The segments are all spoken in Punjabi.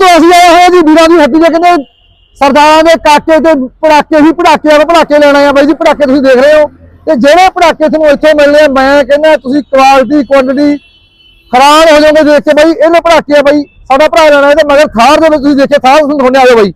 ਦੋਸਤੋ ਅਸੀਂ ਆਏ ਹੋਏ ਜੀ ਵੀਰਾਂ ਦੀ ਹੱਟੀ ਦੇ ਕਹਿੰਦੇ ਸਰਦਾਰਾਂ ਦੇ ਕਾਕੇ ਤੇ ਪੜਾਕੇ ਹੀ ਪੜਾਕੇ ਆ ਪੜਾਕੇ ਲੈਣਾ ਆ ਬਾਈ ਜੀ ਪੜਾਕੇ ਤੁਸੀਂ ਦੇਖ ਰਹੇ ਹੋ। ਤੇ ਜਿਹੜੇ ਪੜਾਕੇ ਤੁਹਾਨੂੰ ਇੱਥੇ ਮਿਲਣੇ ਆ ਮੈਂ ਕਹਿੰਦਾ ਤੁਸੀਂ ਕੁਆਲਿਟੀ ਕੁਆਂਟੀਟੀ ਹੈਰਾਨ ਹੋ ਜਾਓਗੇ ਦੇਖ ਕੇ ਬਾਈ ਇਹਨੇ ਪੜਾਕੇ ਆ ਬਾਈ ਸਾਡਾ ਭਰਾ ਲੈਣਾ ਇਹਦੇ ਮਗਰ ਥਾਰ ਦੇ ਵਿੱਚ ਤੁਸੀਂ ਦੇਖੇ ਥਾਰ ਤੁਹਾਨੂੰ ਦਿਖਾਉਣੇ ਆ ਜਾਓ ਬਾਈ।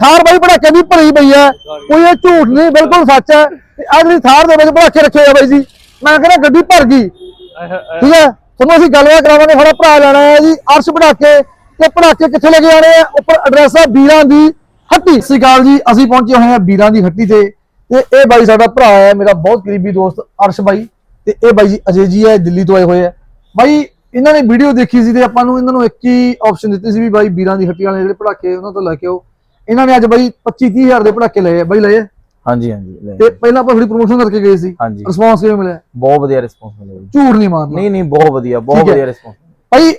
ਥਾਰ ਬਾਈ ਪੜਾਕੇ ਦੀ ਭਰੀ ਪਈ ਹੈ ਕੋਈ ਇਹ ਝੂਠ ਨਹੀਂ ਬਿਲਕੁਲ ਸੱਚ ਹੈ ਤੇ ਜਿਹੜੀ ਥਾਰ ਦੇ ਵਿੱਚ ਪੜਾਕੇ ਰੱਖੇ ਆ ਬਾਈ ਜੀ ਮੈਂ ਕਹਿੰਦਾ ਗੱਡੀ ਭਰ ਗਈ। ਠੀਕ ਹੈ ਤੁਹਾਨੂੰ ਅਸੀਂ ਗੱਲਬਾਤ ਕਰਾਵਾਂਗੇ ਸਾਡਾ ਭਰਾ ਲੈਣਾ ਹੈ ਜੀ ਅਰਸ਼ ਪੜਾਕੇ। ਤੇ ਪੜਾਕੇ ਕਿੱਥੇ ਲੈ ਕੇ ਜਾਣੇ ਆ? ਉੱਪਰ ਐਡਰੈਸ ਹੈ ਵੀਰਾਂ ਦੀ ਹੱਟੀ। ਅਕਾਲ ਜੀ। ਅਸੀਂ ਪਹੁੰਚੇ ਹੋਏ ਹਾਂ ਵੀਰਾਂ ਦੀ ਹੱਟੀ ਤੇ। ਤੇ ਇਹ ਬਾਈ ਸਾਡਾ ਭਰਾ ਹੈ ਮੇਰਾ ਬਹੁਤ ਕਰੀਬੀ ਦੋਸਤ ਅਰਸ਼ ਬਾਈ। ਤੇ ਇਹ ਬਾਈ ਜੀ ਅਜੇ ਜੀ ਹੈ ਦਿੱਲੀ ਤੋਂ ਆਏ ਹੋਏ ਆ ਬਾਈ ਇਹਨਾਂ ਨੇ ਵੀਡੀਓ ਦੇਖੀ ਸੀ ਤੇ ਆਪਾਂ ਨੂੰ ਇਹਨਾਂ ਨੂੰ ਇੱਕ ਹੀ ਆਪਸ਼ਨ ਦਿੱਤੀ ਸੀ ਵੀ ਬਾਈ ਵੀਰਾਂ ਦੀ ਹੱਟੀ ਵਾਲੇ ਜਿਹੜੇ ਪੜਾਕੇ ਉਹਨਾਂ ਤੋਂ ਲੈ ਕੇ ਆਓ। ਇਹਨਾਂ ਨੇ ਅੱਜ ਬਾਈ 25 30 ਹਜ਼ਾਰ ਦੇ ਪੜਾਕੇ ਲਏ ਆ। ਬਾਈ ਲਏ ਆ? ਹਾਂਜੀ ਹਾਂਜੀ ਤੇ ਪਹਿਲਾਂ ਆਪਾਂ ਥੋੜੀ ਪ੍ਰੋਮੋਸ਼ਨ ਕਰਕੇ ਗਏ ਸੀ। ਹਾਂਜੀ। ਰਿਸਪੌਂਸ ਕਿਵੇਂ ਮਿਲਿਆ? ਬਹੁਤ ਵਧੀਆ ਰਿਸਪੌਂਸ ਮਿਲਿਆ ਝੂਠ ਨਹੀਂ ਮਾਰਨਾ। ਨਹੀਂ ਨਹੀਂ ਬਹੁਤ ਵਧੀਆ ਬਹੁਤ। ਵਧੀਆ ਰਿਸਪੌਂਸ ਭਾਈ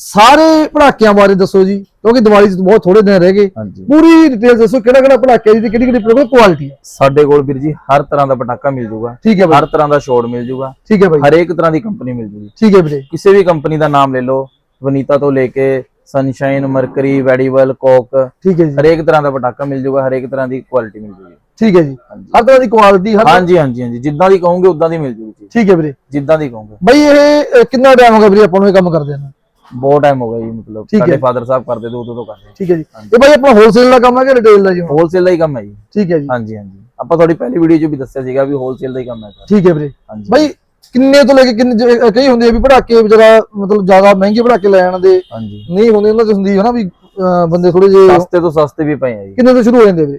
ਸਾਰੇ ਪੜਾਕਿਆਂ ਬਾਰੇ ਦੱਸੋ ਜੀ ਕਿਉਂਕਿ ਦੀਵਾਲੀ ਚ ਬਹੁਤ ਥੋੜੇ ਦਿਨ ਰਹਿ ਗਏ। ਹਾਂਜੀ। ਪੂਰੀ ਡਿਟੇਲ ਦੱਸੋ ਕਿਹੜਾ ਕਿਹੜਾ ਪੜਾਕੇ ਦੀ ਤੇ ਕਿਹੜੀ ਕਿਹੜੀ ਪ੍ਰੋਗਰਾਮ ਕੁਆਲਿਟੀ ਹੈ? ਸਾਡੇ ਕੋਲ ਵੀਰ ਜੀ ਹਰ ਤਰ੍ਹਾਂ ਦਾ ਪਟਾਕਾ ਮਿਲ ਜੂਗਾ। ਠੀਕ ਹੈ ਹਰ ਤਰ੍ਹਾਂ ਦਾ ਸ਼ੋਟ ਮਿਲ ਜੂਗਾ। ਠੀਕ ਹੈ ਭਾਈ ਹਰੇਕ ਤਰ੍ਹਾਂ ਦੀ ਕੰਪਨੀ ਮਿਲ ਜੂਗੀ। ਠੀਕ ਹੈ ਵੀਰੇ। ਕਿਸੇ ਵੀ ਕੰਪਨੀ ਦਾ ਨਾਮ ਲੈ ਲਓ ਵਨੀਤਾ ਤੋਂ ਲੈ ਕੇ ਸਨਸ਼ਾਈਨ ਮਰਕਰੀ ਵੈਡੀਵਲ ਕੋਕ ਠੀਕ ਹੈ ਜੀ। ਹਰੇਕ ਤਰ੍ਹਾਂ ਦਾ ਪਟਾਕਾ ਮਿਲ ਜੂਗਾ ਹਰੇਕ ਤਰ੍ਹਾਂ ਦੀ ਕੁਆਲਿਟੀ ਮਿਲ ਜੂਗੀ। ਠੀਕ ਹੈ ਜੀ। ਹਾਂਜੀ। ਹਰ ਤਰ੍ਹਾਂ ਦੀ ਕੁਆਲਿਟੀ ਹਰ ਹਾਂਜੀ ਹਾਂਜੀ ਹਾਂਜੀ। ਜਿੱਦਾਂ ਦੀ ਕਹੋਗੇ ਉਦਾਂ ਦੀ ਮਿਲ ਜੂਗੀ ਚੀਜ਼ ਠੀਕ ਹੈ ਵੀਰੇ। ਜਿੱਦਾਂ ਦੀ ਕਹੋਗੇ। ਭਾਈ ਇਹ ਕਿੰਨਾ ਟਾਈਮ ਹੋ ਗਿਆ ਵੀਰੇ ਆਪਾਂ ਨੂੰ ਇਹ ਕੰਮ ਕਰਦੇ ਨੂੰ? ਬਹੁਤ ਟਾਈਮ ਹੋ ਗਿਆ ਜੀ ਮਤਲਬ ਠੀਕ ਹੈ। ਸਾਡੇ ਫਾਦਰ ਸਾਹਿਬ ਕਰਦੇ ਤੇ ਉਦੋਂ ਤੋਂ ਕਰਦੇ। ਠੀਕ ਹੈ ਜੀ। ਇਹ ਭਾਈ ਆਪਣਾ ਹੋਲਸੇਲ ਦਾ ਕੰਮ ਹੈ ਕਿ ਰਿਟੇਲ ਦਾ ਜੀ ਹੋਲਸੇਲ ਦਾ ਹੀ ਕੰਮ ਹੈ ਜੀ। ਠੀਕ ਹੈ ਜੀ। ਹਾਂਜੀ ਹਾਂਜੀ। ਆਪਾਂ ਤੁਹਾਡੀ ਪਹਿਲੀ ਵੀਡੀਓ 'ਚ ਵੀ ਦੱਸਿਆ ਸੀਗਾ ਵੀ ਹੋਲਸੇਲ ਦਾ ਹੀ ਕੰਮ ਹੈ ਸਰ। ਠੀਕ ਹੈ ਵੀਰੇ। ਹਾਂਜੀ। ਭਾਈ ਕਿੰਨੇ ਤੋਂ ਲੈ ਕੇ ਕਿੰਨੇ ਜ- ਕਈ ਹੁੰਦੇ ਆ ਵੀ ਪੜਾਕੇ ਜਿਹੜਾ ਮਤਲਬ ਜ਼ਿਆਦਾ ਮਹਿੰਗੇ ਪੜਾਕੇ ਲੈਣ ਦੇ ਹਾਂਜੀ। ਨਹੀਂ ਹੁੰਦੇ ਉਹਨਾਂ ਚ ਹੁੰਦੀ ਹੈ ਨਾ ਵੀ ਅਹ, ਬੰਦੇ ਥੋੜੇ ਜਿਹੇ ਸਸਤੇ ਤੋਂ ਸਸਤੇ ਵੀ ਪਏ ਆ ਜੀ। ਕਿੰਨੇ ਤੋਂ ਸ਼ੁਰੂ ਹੋ ਜਾਂਦੇ ਵੀਰੇ?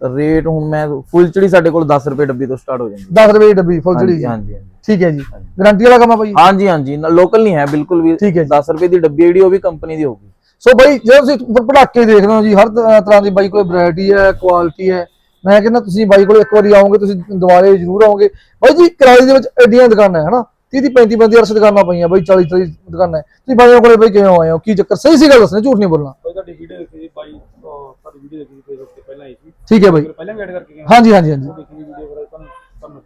ਰੇਟ ਹੁਣ ਮੈਂ ਫੁੱਲਚੜੀ ਸਾਡੇ ਕੋਲ 10 ਰੁਪਏ ਡੱਬੀ ਤੋਂ ਸਟਾਰਟ ਹੋ ਜਾਂਦੀ 10 ਰੁਪਏ ਦੀ ਡੱਬੀ ਫੁੱਲ ਹਾਂਜੀ ਜਿਹੜੀ ਹਾਂਜੀ ਹਾਂਜੀ। ਠੀਕ ਹੈ ਜੀ। ਗਾਰੰਟੀ ਵਾਲਾ ਕੰਮ ਆ ਭਾਈ? ਹਾਂਜੀ ਹਾਂਜੀ। ਲੋਕਲ ਨਹੀਂ ਹੈ ਬਿਲਕੁਲ ਵੀ ਠੀਕ ਹੈ ਜੀ। 10 ਰੁਪਏ ਦੀ ਡੱਬੀ ਜਿਹੜੀ ਉਹ ਵੀ ਕੰਪਨੀ ਦੀ ਹੋਊਗੀ। ਸੋ ਬਾਈ ਜੇ ਤੁਸੀਂ ਉੱਪਰ ਪਟਾਕੇ ਦੇਖ ਰਹੇ ਹੋ ਜੀ ਹਰ ਤਰ੍ਹਾਂ ਦੀ ਬਾਈ ਕੋਲ ਵੈਰਾਈਟੀ ਹੈ ਕੁਆਲਿਟੀ ਹੈ ਮੈਂ ਕਹਿੰਦਾ ਤੁਸੀਂ ਬਾਈ ਕੋਲ ਇੱਕ ਵਾਰੀ ਆਓਗੇ ਤੁਸੀਂ ਦੁਬਾਰੇ ਜ਼ਰੂਰ ਆਓਗੇ। ਬਾਈ ਜੀ ਕਿਰਾਏ ਦੇ ਵਿੱਚ ਐਡੀਆਂ ਦੁਕਾਨਾਂ ਹੈ ਹਨਾ? 30 35 35 ਅਰਸ਼ ਦੁਕਾਨਾਂ ਪਈਆਂ ਬਾਈ 40 40 ਦੁਕਾਨਾਂ ਹੈ। ਤੁਸੀਂ ਬਾਈਆਂ ਕੋਲੇ ਬਾਈ ਕਿਵੇਂ ਆਏ ਹੋ? ਕੀ ਚੱਕਰ? ਸਹੀ ਸੀ ਗੱਲ ਦੱਸਣਾ ਝੂਠ ਨਹੀਂ ਬੋਲਣਾ। ਕੋਈ ਤੁਹਾਡੀ ਵੀਡੀਓ ਦੇਖੀ ਸੀ ਬਾਈ ਤੁਹਾਡੀ ਵੀਡੀਓ ਦੇਖੀ ਤੇ ਪਹਿਲਾਂ ਆਈ ਸੀ। ਠੀਕ ਹੈ ਬਾਈ। ਪਹਿਲਾਂ ਵੀ ਐਡ ਕਰਕੇ ਗਏ ਹਾਂਜੀ ਹਾਂਜੀ ਹਾਂਜੀ ਦੇਖੀ ਵੀਡੀਓ ਬਾਰੇ ਤੁਹਾਨੂੰ ਤੁਹਾਨੂੰ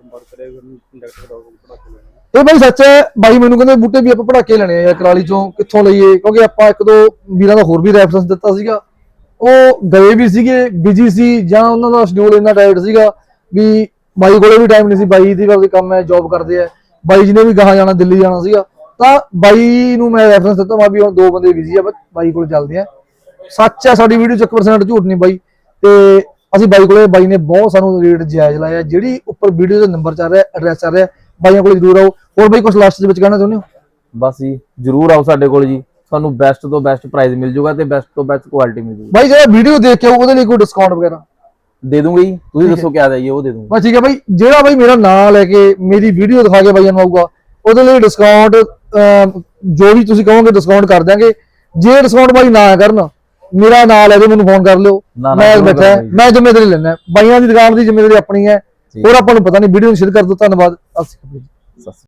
ਸੰਪਰਕ ਕਰਿਆ ਪੜਾ ਕੇ ਲੈਣਾ ਇਹ ਬਾਈ ਸੱਚ ਹੈ, ਬਾਈ ਮੈਨੂੰ ਕਹਿੰਦੇ ਬੂਟੇ ਵੀ ਆਪਾਂ ਪੜਾਕੇ ਲੈਣੇ ਆ ਯਾਰ, ਕਰਾਲੀ ਚੋਂ ਕਿੱਥੋਂ ਲਈਏ, ਕਿਉਂਕਿ ਆਪਾਂ ਇੱਕ ਦੋ ਵੀਰਾਂ ਦਾ ਹੋਰ ਵੀ ਰੈਫਰੈਂਸ ਦਿੱਤਾ ਸੀਗਾ। ਉਹ ਗਏ ਵੀ ਸੀਗੇ ਬਿਜ਼ੀ ਸੀ, ਜਾਂ ਉਹਨਾਂ ਦਾ ਸ਼ਡਿਊਲ ਇੰਨਾ ਟਾਈਟ ਸੀਗਾ ਵੀ ਬਾਈ ਕੋਲੇ ਵੀ ਟਾਈਮ ਨਹੀਂ ਸੀ, ਬਾਈ ਦੀ ਵੀ ਕੰਮ ਹੈ ਜੌਬ ਕਰਦੇ ਆ ਬਾਈ ਜੀ ਨੇ ਵੀ ਗਾਹਾਂ ਜਾਣਾ, ਦਿੱਲੀ ਜਾਣਾ ਸੀਗਾ। ਤਾਂ ਬਾਈ ਨੂੰ ਮੈਂ ਰੈਫਰੈਂਸ ਦਿੱਤਾ, ਮੈਂ ਵੀ ਹੁਣ ਦੋ ਬੰਦੇ ਬਿਜ਼ੀ ਆ, ਬਸ ਬਾਈ ਕੋਲ ਚੱਲਦੇ ਆ। ਸੱਚ ਹੈ, ਸਾਡੀ ਵੀਡੀਓ ਚ 1% ਝੂਠ ਨਹੀਂ ਬਾਈ, ਤੇ ਅਸੀਂ ਬਾਈ ਕੋਲੇ ਬਾਈ ਨੇ ਬਹੁਤ ਸਾਨੂੰ ਰੇਟ ਜਾਇਜ਼ ਲਾਇਆ ਜਿਹੜੀ ਉੱਪਰ ਵੀਡੀਓ ਦਾ ਨੰਬਰ ਚੱਲ ਰਿਹਾ ਐਡਰੈਸ ਚੱਲ ਰਿਹਾ ਬਾਈਆਂ ਕੋਲ ਜਰੂਰ ਆਓ। ਹੋਰ ਬਾਈ ਕੁਝ ਲਾਸਟ ਦੇ ਵਿੱਚ ਕਹਿਣਾ ਚਾਹੁੰਦੇ ਹੋ? ਬਸ ਜੀ ਜਰੂਰ ਆਓ ਸਾਡੇ ਕੋਲ ਜੀ। ਤੁਹਾਨੂੰ ਬੈਸਟ ਤੋਂ ਬੈਸਟ ਪ੍ਰਾਈਸ ਮਿਲ ਜੂਗਾ ਤੇ ਬੈਸਟ ਤੋਂ ਬੈਸਟ ਕੁਆਲਿਟੀ ਮਿਲ ਜੂਗੀ। ਬਾਈ ਜਿਹੜਾ ਵੀਡੀਓ ਦੇਖ ਕੇ ਆਊ, ਉਹਦੇ ਲਈ ਕੋਈ ਡਿਸਕਾਊਂਟ ਵਗੈਰਾ? ਦੇ ਦੂੰਗਾ ਜੀ ਤੁਸੀਂ ਦੱਸੋ ਕਿਆ ਚਾਹੀਏ ਉਹ ਦੇ ਦੂੰਗਾ। ਬਸ ਠੀਕ ਹੈ ਬਾਈ ਜਿਹੜਾ ਬਾਈ ਮੇਰਾ ਨਾਮ ਲੈ ਕੇ ਮੇਰੀ ਵੀਡੀਓ ਦਿਖਾ ਕੇ ਬਾਈਆਂ ਨੂੰ ਆਊਗਾ ਉਹਦੇ ਲਈ ਡਿਸਕਾਊਂਟ ਜੋ ਵੀ ਤੁਸੀਂ ਕਹੋਗੇ ਡਿਸਕਾਊਂਟ ਕਰ ਦਿਆਂਗੇ। ਜੇ ਡਿਸਕਾਊਂਟ ਬਾਈ ਨਾ ਕਰਨ ਮੇਰਾ ਨਾਮ ਲੈ ਕੇ ਮੈਨੂੰ ਫੋਨ ਕਰ ਲਿਓ। ਮੈਂ ਬੈਠਾ। ਮੈਂ ਜ਼ਿੰਮੇਵਾਰੀ ਲੈਣਾ ਬਾਈਆਂ ਦੀ ਦੁਕਾਨ ਦੀ ਜ਼ਿੰਮੇਵਾਰੀ ਆਪਣੀ ਹੈ। ਹੋਰ ਆਪਾਂ ਨੂੰ ਪਤਾ ਨਹੀਂ ਵੀਡੀਓ ਨੂੰ ਸ਼ੇਅਰ ਕਰ ਦਿਓ ਧੰਨਵਾਦ। ਸਤਿ